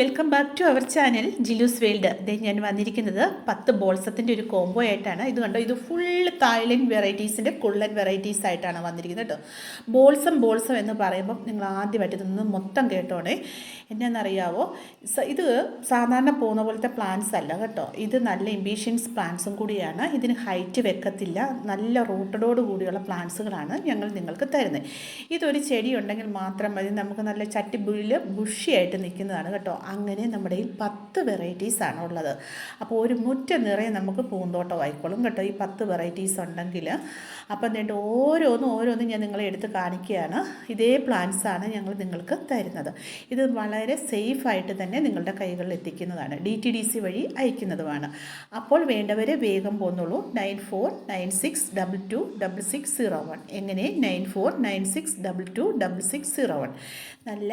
Welcome back to our channel Jilu's world. ഇതേ ഞാൻ വന്നിരിക്കുന്നത് പത്ത് ബോൾസത്തിന്റെ ഒരു കോംബോ ആയിട്ടാണ്. ഇത് കണ്ടോ? ഇത് ഫുൾ തായ്ലൻഡ് വെറൈറ്റീസിന്റെ കുള്ളൻ വെറൈറ്റീസ് ആയിട്ടാണ് വന്നിരിക്കുന്നത് കേട്ടോ ബോൾസം ബോൾസം എന്ന് പറയുമ്പോൾ നിങ്ങൾ ആദ്യമായിട്ട് ഇതൊന്ന് മൊത്തം കേട്ടോണേ. എന്നാണെന്നറിയാവോ സ- ഇത് സാധാരണ പോകുന്ന പോലത്തെ പ്ലാന്റ്സ് അല്ല കേട്ടോ. ഇത് നല്ല ഇമ്പീഷ്യൻസ് പ്ലാന്റ്സും കൂടിയാണ്. ഇതിന് ഹൈറ്റ് വെക്കത്തില്ല. നല്ല റൂട്ടഡോട് കൂടിയുള്ള പ്ലാന്റ്സുകളാണ് ഞങ്ങൾ നിങ്ങൾക്ക് തരുന്നത്. ഇതൊരു ചെടി ഉണ്ടെങ്കിൽ മാത്രം മതി. നമുക്ക് നല്ല ചട്ടിബുള്ളിൽ ബുഷിയായിട്ട് നിൽക്കുന്നതാണ് കേട്ടോ. അങ്ങനെ നമ്മുടെ ഈ പത്ത് വെറൈറ്റീസാണ് ഉള്ളത്. അപ്പോൾ ഒരു മുറ്റ നിറയെ നമുക്ക് പൂന്തോട്ടം ആയിക്കോളും കേട്ടോ. ഈ പത്ത് വെറൈറ്റീസ് ഉണ്ടെങ്കിൽ അപ്പം എന്നിട്ട് ഓരോന്നും ഓരോന്നും ഞാൻ നിങ്ങളെ എടുത്ത് കാണിക്കുകയാണ്. ഇതേ പ്ലാന്റ്സാണ് ഞങ്ങൾ നിങ്ങൾക്ക് തരുന്നത്. ഇത് വളരെ സേഫായിട്ട് തന്നെ നിങ്ങളുടെ കൈകളിൽ എത്തിക്കുന്നതാണ്. ഡി ടി ഡി സി വഴി അയക്കുന്നതുമാണ്. അപ്പോൾ വേണ്ടവരെ വേഗം പോന്നുള്ളൂ nine four nine six double two double six zero one. എങ്ങനെ? Nine four nine six double two double six zero one. നല്ല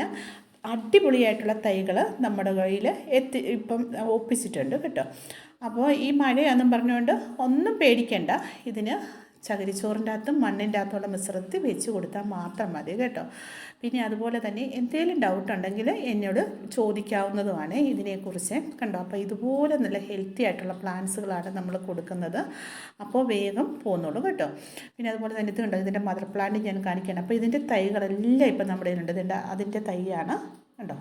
അടിപൊളിയായിട്ടുള്ള തൈകൾ നമ്മുടെ കയ്യിൽ എത്തി ഇപ്പം ഒപ്പിച്ചിട്ടുണ്ട് കേട്ടോ. അപ്പോൾ ഈ മഴയാണെന്നും പറഞ്ഞുകൊണ്ട് ഒന്നും പേടിക്കേണ്ട. ഇതിന് ചകിരിച്ചോറിന്റെ അകത്തും മണ്ണിന്റെ അകത്തുള്ള മിശ്രിതത്തിൽ വെച്ച് കൊടുത്താൽ മാത്രം മതി കേട്ടോ. പിന്നെ അതുപോലെ തന്നെ എന്തെങ്കിലും ഡൗട്ട് ഉണ്ടെങ്കിൽ എന്നോട് ചോദിക്കാവുന്നതുമാണ് ഇതിനെക്കുറിച്ച്. കണ്ടോ? അപ്പോൾ ഇതുപോലെ നല്ല ഹെൽത്തി ആയിട്ടുള്ള പ്ലാന്റ്സുകളാണ് നമ്മൾ കൊടുക്കുന്നത്. അപ്പോൾ വേഗം പോകുന്നുള്ളൂ കേട്ടോ. പിന്നെ അതുപോലെ തന്നെ ഇത് കണ്ടോ? ഇതിന്റെ മദർ പ്ലാന്റ് ഞാൻ കാണിക്കുകയാണ്. അപ്പോൾ ഇതിന്റെ തൈകളെല്ലാം ഇപ്പം നമ്മുടെ കയ്യിലുണ്ട്. ഇതിന്റെ അതിന്റെ തൈയാണ്. കണ്ടോ?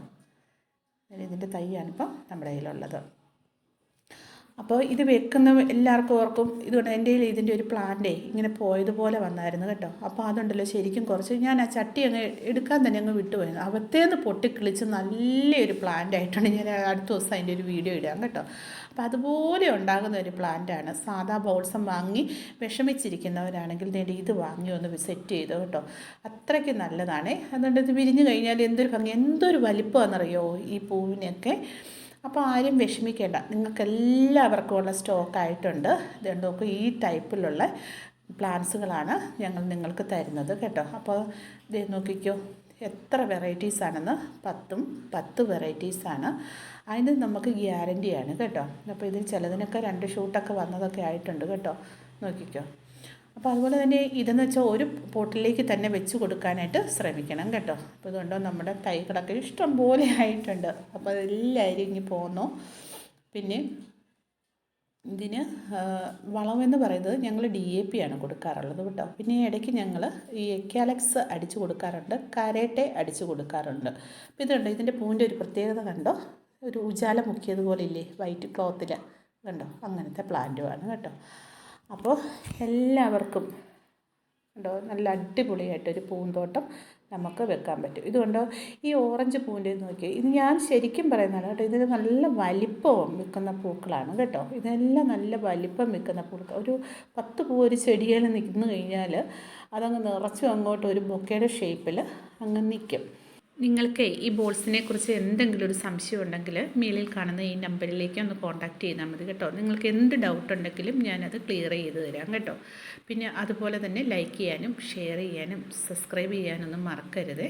ഇതിന്റെ തൈയാണ് ഇപ്പം നമ്മുടെ കയ്യിലുള്ളത്. അപ്പോൾ ഇത് വെക്കുന്ന എല്ലാവർക്കും ഓർക്കും ഇതുകൊണ്ട് എന്റെ കയ്യിൽ ഇതിന്റെ ഒരു പ്ലാന്റേ ഇങ്ങനെ പോയതുപോലെ വന്നായിരുന്നു കേട്ടോ. അപ്പോൾ അതുണ്ടല്ലോ ശരിക്കും കുറച്ച് ഞാൻ ആ ചട്ടി അങ്ങ് എടുക്കാൻ തന്നെ അങ്ങ് വിട്ടുപോയിരുന്നു അവത്തേന്ന് പൊട്ടിക്കിളിച്ച് നല്ലൊരു പ്ലാന്റ് ആയിട്ടാണ് ഞാൻ അടുത്ത ദിവസം അതിന്റെ ഒരു വീഡിയോ ഇടാം കേട്ടോ. അപ്പോൾ അതുപോലെ ഉണ്ടാകുന്ന ഒരു പ്ലാന്റാണ് സാധാ ബോൾസം വാങ്ങി വിഷമിച്ചിരിക്കുന്നവരാണെങ്കിൽ നേടി ഇത് വാങ്ങി ഒന്ന് സെറ്റ് ചെയ്തു കേട്ടോ. അത്രയ്ക്ക് നല്ലതാണ്. അതുകൊണ്ട് ഇത് വിരിഞ്ഞു കഴിഞ്ഞാൽ എന്തൊരു ഭംഗി എന്തൊരു വലിപ്പമാണെന്നറിയോ ഈ പൂവിനൊക്കെ അപ്പോൾ ആരും വിഷമിക്കേണ്ട. നിങ്ങൾക്ക് എല്ലാവർക്കും ഉള്ള സ്റ്റോക്ക് ആയിട്ടുണ്ട് ഇത് നോക്കൂ ഈ ടൈപ്പിലുള്ള പ്ലാന്റ്സുകളാണ് ഞങ്ങൾ നിങ്ങൾക്ക് തരുന്നത് കേട്ടോ. അപ്പോൾ ഇത് നോക്കിക്കോ എത്ര വെറൈറ്റീസ് ആണെന്ന്. പത്തും പത്ത് ആണ്. അതിന് നമുക്ക് ഗ്യാരന്റിയാണ് കേട്ടോ. അപ്പോൾ ഇതിൽ ചിലതിനൊക്കെ രണ്ട് ഷൂട്ടൊക്കെ വന്നതൊക്കെ ആയിട്ടുണ്ട് കേട്ടോ. നോക്കിക്കോ. അപ്പോൾ അതുപോലെ തന്നെ ഇതെന്ന് വെച്ചാൽ ഒരു പോട്ടിലേക്ക് തന്നെ വെച്ച് കൊടുക്കാനായിട്ട് ശ്രമിക്കണം കേട്ടോ. അപ്പോൾ ഇതുകൊണ്ടോ നമ്മുടെ തൈകളൊക്കെ ഇഷ്ടം പോലെ ആയിട്ടുണ്ട്. അപ്പോൾ അതെല്ലാവരും ഇനി പോന്നു. പിന്നെ ഇതിന് വളമെന്ന് പറയുന്നത് ഞങ്ങൾ ഡി എ പി ആണ് കൊടുക്കാറുള്ളത് കേട്ടോ. പിന്നെ ഇടയ്ക്ക് ഞങ്ങൾ ഈ എക്കാലക്സ് അടിച്ചു കൊടുക്കാറുണ്ട്. കരേട്ടെ അടിച്ചു കൊടുക്കാറുണ്ട്. അപ്പോൾ ഇതുണ്ട് ഇതിന്റെ പൂവിന്റെ ഒരു പ്രത്യേകത കണ്ടോ? ഒരു ഉജാല മുക്കിയതുപോലെ ഇല്ലേ? വൈറ്റ് ക്ലോത്തിൽ കണ്ടോ? അങ്ങനത്തെ പ്ലാന്റുമാണ് കേട്ടോ. അപ്പോൾ എല്ലാവർക്കും ഉണ്ടോ നല്ല അടിപൊളിയായിട്ടൊരു പൂന്തോട്ടം നമുക്ക് വെക്കാൻ പറ്റും. ഇതുകൊണ്ടോ ഈ ഓറഞ്ച് പൂവിന്റെ നോക്കി ഇത് ഞാൻ ശരിക്കും പറയുന്നതാണ് കേട്ടോ ഇതിന് നല്ല വലിപ്പം വിൽക്കുന്ന പൂക്കളാണ് കേട്ടോ. ഇതെല്ലാം നല്ല വലിപ്പം വിൽക്കുന്ന പൂക്കൾ. ഒരു പത്ത് പൂ ഒരു ചെടിയിൽ നിൽക്കുന്നു കഴിഞ്ഞാൽ അതങ്ങ് നിറച്ചും അങ്ങോട്ട് ഒരു ബൊക്കയുടെ ഷേപ്പിൽ അങ്ങ് നിൽക്കും. നിങ്ങൾക്ക് ഈ ബോൾസിനെ കുറിച്ച് എന്തെങ്കിലും ഒരു സംശയം ഉണ്ടെങ്കിൽ മേളിൽ കാണുന്ന ഈ നമ്പറിലേക്ക് ഒന്ന് കോൺടാക്റ്റ് ചെയ്താൽ മതി കേട്ടോ. നിങ്ങൾക്ക് എന്ത് ഡൗട്ട് ഉണ്ടെങ്കിലും ഞാനത് ക്ലിയർ ചെയ്ത് തരാം കേട്ടോ. പിന്നെ അതുപോലെ തന്നെ ലൈക്ക് ചെയ്യാനും ഷെയർ ചെയ്യാനും സബ്സ്ക്രൈബ് ചെയ്യാനൊന്നും മറക്കരുത്.